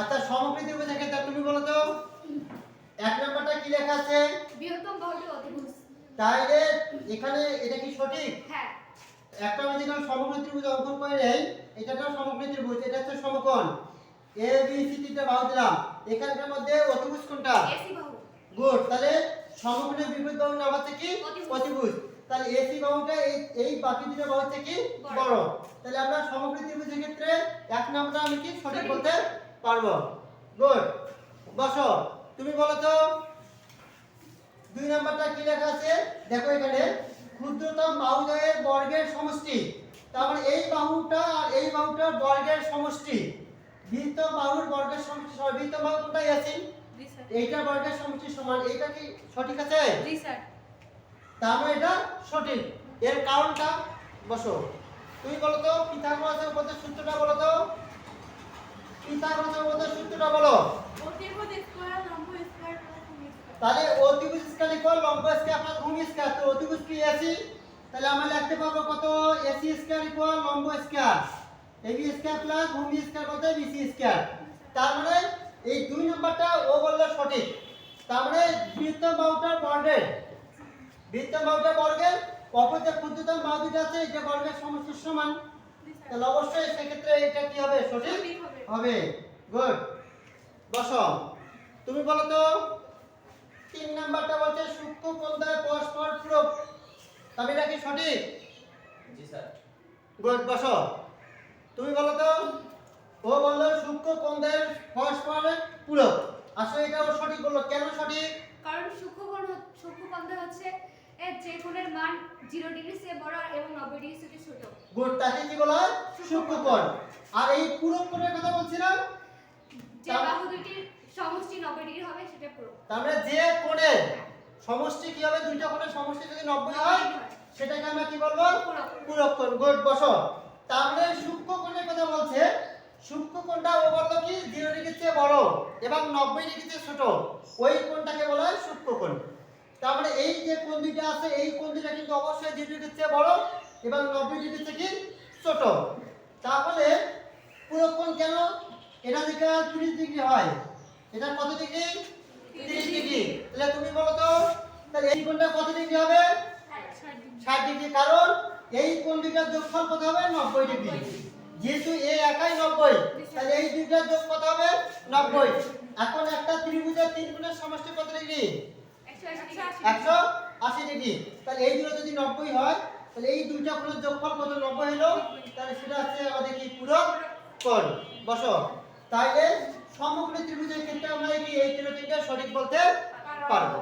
আচ্ছা সমগ্র ত্রিভুজের ক্ষেত্রে তুমি বলো তো। এক নম্বরটা কি লেখা আছে? বৃহত্তম বাহুটি অতিভুজ তাহলে এখানে এটা কি সঠিক? হ্যাঁ। একটা আমরা যেখানে সমগ্র ত্রিভুজ অঙ্কন করে নেই এটা একটা সমগ্র ত্রিভুজ এটা হচ্ছে সমকোণ। এ বি সি তিনটা বাহু দিলাম। এখানকার মধ্যে অতিভুজ কোনটা? এসি বাহু। গুড তাহলে সমকোণের বিপরীত বাহুর নাম হচ্ছে কি? অতিভুজ। তাহলে এসি বাহুটা এই এই বাকি দুটো বাহু হচ্ছে কি? বড়। তাহলে আমরা সমগ্র ত্রিভুজের ক্ষেত্রে এক নাম্বারটা আমি কি সঠিক। বলতে পারব। গুড। বসো। তুমি বলো তো দুই নাম্বারটা কি লেখা আছে? দেখো এখানে ক্ষুদ্রতম বাহুদ্বয়ের বর্গের সমষ্টি। তার মানে এই বাহুটা আর এই বাহুটার বর্গের সমষ্টি। বৃত্ত বাহুর বর্গের সমষ্টি বৃত্ত বাহু কোনটাই আছে? এইটা বর্গের সমষ্টি সমান এইটা কি সঠিক আছে? জি স্যার। তার মানে এটা সঠিক। এর কারণটা বসো। তুমি বলো তো পিথাগোরাসের উপপাদ্যের সূত্রটা বলো তো পিথাগোরাসের উপপাদ্যের সূত্রটা বলো অতিভুজ স্কয়ার লম্ব স্কয়ার প্লাস ভূমি স্কয়ার তাহলে অতিভুজ স্কয়ার ইকুয়াল লম্ব স্কয়ার প্লাস ভূমি স্কয়ার তো অতিভুজ কি এসি তাহলে আমরা লিখতে পারব কত? এসি স্কয়ার ইকুয়াল লম্ব স্কয়ার এবি স্কয়ার প্লাস ভূমি স্কয়ার কত? বিসি স্কয়ার তার মানে এই দুই নাম্বারটা ও বলল সঠিক। তার মানে বৃত্ত বাহুটার বর্গের বৃত্ত বাহুটার বর্গের অপর যে ক্ষুদ্রতম বাহু দুটো আছে এটা বর্গের সমষ্টির সমান। তাহলে অবশ্যই সেক্ষেত্রে এটা কি হবে? সঠিক? হবে। গুড বসো। তুমি বলো তো। তিন নাম্বারটা বলছে সূক্ষ্ম কোণদ্বয় পরস্পর পূরক তবে এটা কি সঠিক? জি স্যার। গুড বসো। তুমি বলো তো ও বলল সূক্ষ্ম কোণদ্বয়ের পরস্পর পূরক আসলে এটা ও সঠিক বলল। কেন সঠিক? কারণ সূক্ষ্মকোণ হ- সূক্ষ্মকোণ হচ্ছে এর যে কোণের মান 0 ডিগ্রি চেয়ে বড় এবং 90 ডিগ্রি থেকে ছোট। গুড তাকে কি বলা হয়? সূক্ষ্ম কোণ আর এই পূরক কোণের কথা বলছিলাম? যে বাহু দুটির সমষ্টি 90 ডিগ্রি হবে সেটা পুরো। তার মানে যে কোণের সমষ্টি কি হবে দুইটা কোণের সমষ্টি যদি 90 হয় সেটাকে আমরা কি বলব? পূরক। কোণ। গুড বসো তাহলে সূক্ষ্ম কোণের কথা বলছে সূক্ষ্ম কোণটা ও বলল কি 0 ডিগ্রির চেয়ে বড় এবং 90 ডিগ্রির চেয়ে ছোট। ওই কোণটাকে বলা হয় সূক্ষ্ম কোণ। তার মানে এই যে কোণ দুইটা আছে এই কোণ দুইটা কিন্তু অবশ্যই 0 ডিগ্রির চেয়ে বড় এবং 90 ডিগ্রির থেকে ছোট। তাহলে পূরক কোণ কেন এটা দিকে 30 ডিগ্রি হয়? এটা কত ডিগ্রি? 30 ডিগ্রি। তাহলে তুমি বলো তো, তাহলে এই কোণটা কত ডিগ্রি হবে? ষাট ডিগ্রি। কারণ এই কোণ দুইটার যোগফল কত হবে? নব্বই ডিগ্রি। যেহেতু এ একাই নব্বই, তাহলে এই দুইটার যোগ কত হবে? নব্বই। এখন একটা ত্রিভুজের তিন গুণের সমষ্টি কত ডিগ্রি? 180 ডিগ্রি। তাহলে এই দুটো যদি নব্বই হয়, তাহলে এই দুইটা কোণের যোগফল কত? নব্বই হলো। তাহলে সেটা হচ্ছে আমাদের কি? পূরক কোণ। বসো। তাইলে সমগ্র ত্রিভুজের ক্ষেত্রে আমরা এই তিনটা সঠিক বলতে পারব।